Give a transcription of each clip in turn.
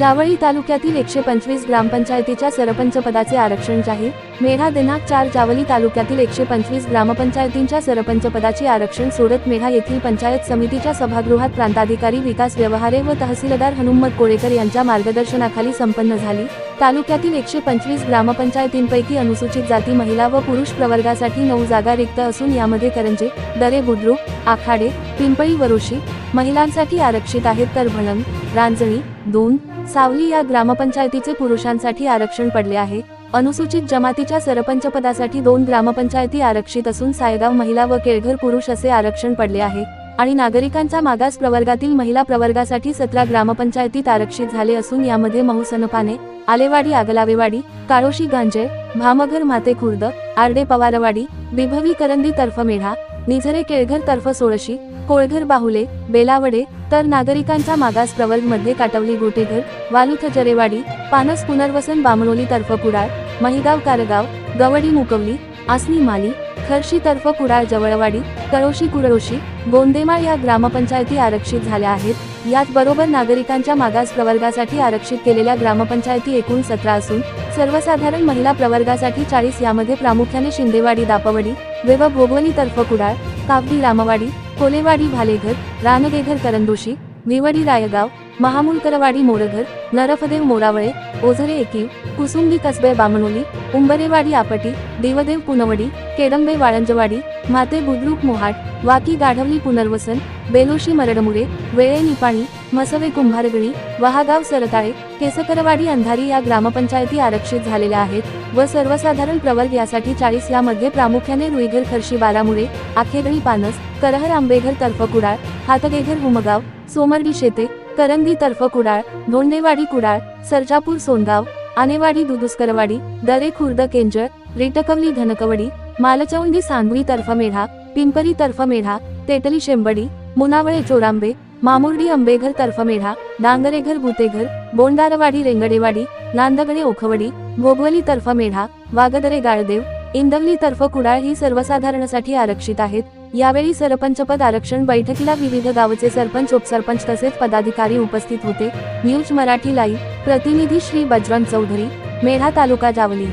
जावळी तालुक्यातील एकशे पंचवीस ग्रामपंचायतीच्या सरपंच पदाचे आरक्षण जाहीर. मेढा दिनांक चार जावली तालुक्यातील एकशे पंचवीस ग्रामपंचायतींच्या सरपंच पदाचे आरक्षण सोडत मेढा येथील पंचायत समितीच्या सभागृहात प्रांताधिकारी विकास व्यवहारे व तहसीलदार हनुमत कोळेकर यांच्या मार्गदर्शनाखाली संपन्न झाली. तालुक्यातील एकशे पंचवीस ग्रामपंचायतींपैकी अनुसूचित जाती महिला व पुरुष प्रवर्गासाठी नऊ जागा रिक्त असून यामध्ये करंजे दरे बुद्रुक आखाडे पिंपळी वरुशी महिलांसाठी आरक्षित आहेत तर भणन रांजणी दोन सावली या ग्रामपंचायतीचे पुरुषांसाठी आरक्षण पडले आहे. अनुसूचित जमातीच्या सरपंच पदासाठी दोन ग्रामपंचायती आरक्षित असून सायगाव महिला व केळघर पुरुष असे आरक्षण पडले आहे. आणि नागरिकांचा मागास प्रवर्गातील महिला प्रवर्गासाठी सतरा ग्रामपंचायतीत आरक्षित झाले असून यामध्ये महूसनपाने आलेवाडी आगलावेवाडी काळोशी गांजे भामघर माते खुर्द आरडे पवारवाडी विभवी करंदी तर्फ मेढा निझरे केळघर तर्फ सोळशी कोळघर बाहुले बेलावडे तर नागरिकांचा मागास प्रवर्गमध्ये काटवली गोटेघर वालुथ जरेवाडी पानस पुनर्वसन बामणोली तर्फ कुडाळ महिगाव कारगाव गवडी मुकवली आसनी माली खर्शी तर्फ कुडाळ जवळवाडी कळोशी कुरळोशी गोंदेमाळ या ग्रामपंचायती आरक्षित झाल्या आहेत. यात बरोबर नागरिकांच्या मागास प्रवर्गासाठी आरक्षित केलेल्या ग्रामपंचायती एकूण सतरा असून सर्वसाधारण महिला प्रवर्गासाठी चाळीस यामध्ये प्रामुख्याने शिंदेवाडी दापवडी वेव भोगवली तर्फ कुडाळ कावडी रामवाडी कोलेवाडी भालेघर रानगेघर करंदोशी निवडी रायगाव महामुलकरवाडी मोरघर नरफदेव मोरावळे ओझरे एकीव कुसुंबी कसबे बामणोली उंबरेवाडी आपटी देवदेव पुनवडी केडंबे वाळंजवाडी माते बुद्रुक मोहाट वाकी गाढवली पुनर्वसन बेलोशी मरडमुरे वेळे निपाणी मसवे कुंभारगळी वहागाव सरताळे केसकरवाडी अंधारी या ग्रामपंचायती आरक्षित झालेल्या आहेत व सर्वसाधारण प्रवर्ग यासाठी चाळीस यामध्ये प्रामुख्याने रुईघर खर्शी बारामुळे आखेगळी पानस करहर आंबेघर तर्फ कुडाळ हातगेघर हुमगाव सोमर्डी शेते करंदी तर्फ कुडाळ धोंडेवाडी कुडाळ सरजापूर सोनगाव आनेवाडी दुदुस्करवाडी दरे खुर्द केंजळ रेटकवली धनकवडी मालचौंडी सांगवी तर्फ मेढा पिंपरी तर्फ मेढा तेटली शेंबडी मुनावळे चोरांबे मामुर्डी अंबेघर तर्फमेढा डांगरेघर भुतेघर बोंडारवाडी रेंगडेवाडी नांदगडे ओखवडी भोगवली तर्फमेढा वागदरे गाळदेव इंदवली तर्फ कुडाळ ही सर्वसाधारणसाठी आरक्षित आहेत. यावेळी सरपंचपद आरक्षण बैठकीला विविध गावचे सरपंच उपसरपंच तसेच पदाधिकारी उपस्थित होते. न्यूज मराठी लाईव्ह प्रतिनिधी श्री बजरंग चौधरी मेढा तालुका जावली.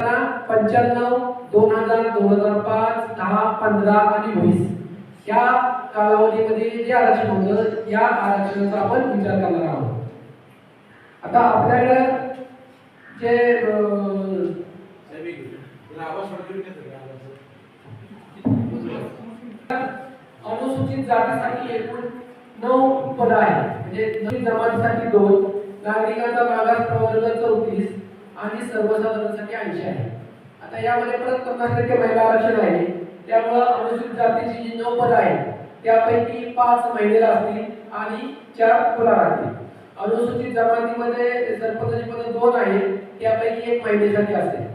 पंच्याण्णव दोन हजार दोन हजार पाच दहा पंधरा आणि वीस. या कालावधीमध्ये जे आरक्षण होतं या आरक्षणाचा आपण विचार करणार आहोत. आता आपल्याकडे जे अनुसूचित जातीसाठी एकूण नऊ पद आहेत. म्हणजे नवीन जमातीसाठी दोन नागरिकांचा मागास प्रवर्ग चौतीस आणि सर्वसाधारणसाठी ऐंशी आहे आता यामध्ये परत पन्नास टक्के महिला आरक्षण आहे. त्यामुळं अनुसूचित जातीची जी नऊ आहे आहेत त्यापैकी पाच महिलेला असतील आणि चार खुला राहतील अनुसूचित जमातीमध्ये सरपंचाची पद दोन आहेत त्यापैकी एक महिलेसाठी असते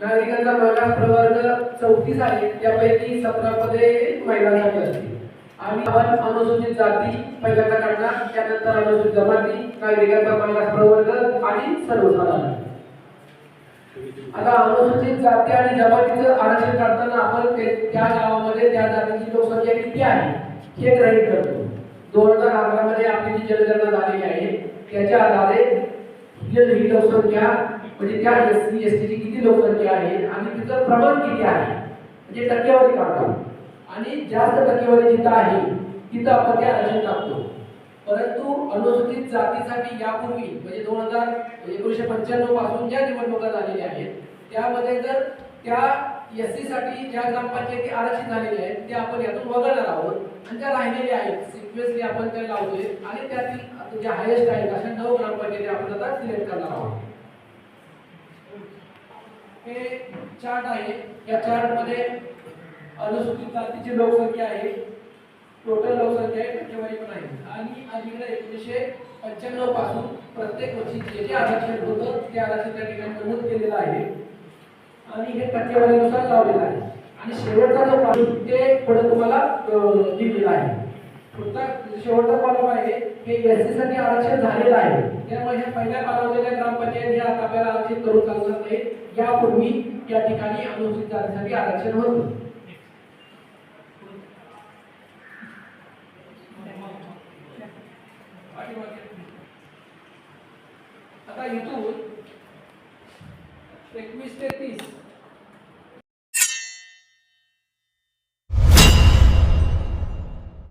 नागरिकांचा मागास प्रवर्ग चौतीस आहे त्यापैकी सतरा पदे महिलांसाठी असतील. आणि आपण अनुसूचित जाती पहिल्यांदा काढणार त्यानंतर अनुसूचित जमाती नागरिकांचा मागास प्रवर्ग आणि सर्वसाधारण. आता अनुसूचित जाती आणि जमातीचं आरक्षण काढताना आपण त्या गावामध्ये त्या जातीची लोकसंख्या किती आहे हे ग्रहित करतो. दोन हजार अकरा मध्ये आपली जी जनगणना झालेली आहे त्याच्या आधारे ही ही लोकसंख्या म्हणजे त्या एस सी एस टीची किती लोकसंख्या आहे आणि तिचं प्रमाण किती आहे म्हणजे टक्केवारी काढतो. आणि जास्त टक्केवारी जिथं आहे तिथं आपण ते आरक्षण टाकतो. परंतु अनुसूचित जातीसाठी यापूर्वी म्हणजे दोन हजार एकोणीशे पंच्याण्णवपासून ज्या निवडणुका झालेल्या आहेत त्यामध्ये जर त्या एस सी साठी ज्या ग्रामपंचायती आरक्षित झालेल्या आहेत त्या आपण यातून वगळणार आहोत. आणि त्या राहिलेल्या आहेत सिक्वेन्सली आपण त्या लावतोय. आणि त्यातील जे हायेस्ट आहेत अशा नऊ ग्रामपंचायती आपण आता सिलेक्ट करणार आहोत. हे चार्ट आहे. या चार्टमध्ये अनुसूचित जातीची लोकसंख्या आहे. टोटल लोकसंख्या आहे टक्केवारी पण आहे. आणि अलीकडे एकोणीसशे पंच्याण्णवपासून प्रत्येक वर्षी जे जे आरक्षण होतं ते आरक्षण त्या ठिकाणी नमूद केलेलं आहे. आणि हे टक्केवारीनुसार लावलेलं आहे. आणि शेवटचा जो कॉलम ते पुढे तुम्हाला दिलेलं दिलेला आहे. पुढचा शेवटचा कॉलम आहे? हे एस सी साठी आरक्षण झालेलं आहे. त्यामुळे ह्या पहिल्या कालावधीच्या ग्रामपंचायत ह्या आता आपल्याला आरक्षित करून चालणार नाही यापूर्वी या ठिकाणी अनुसूचित जातीसाठी आरक्षण होतं. आता इथून एकवीस ते तीस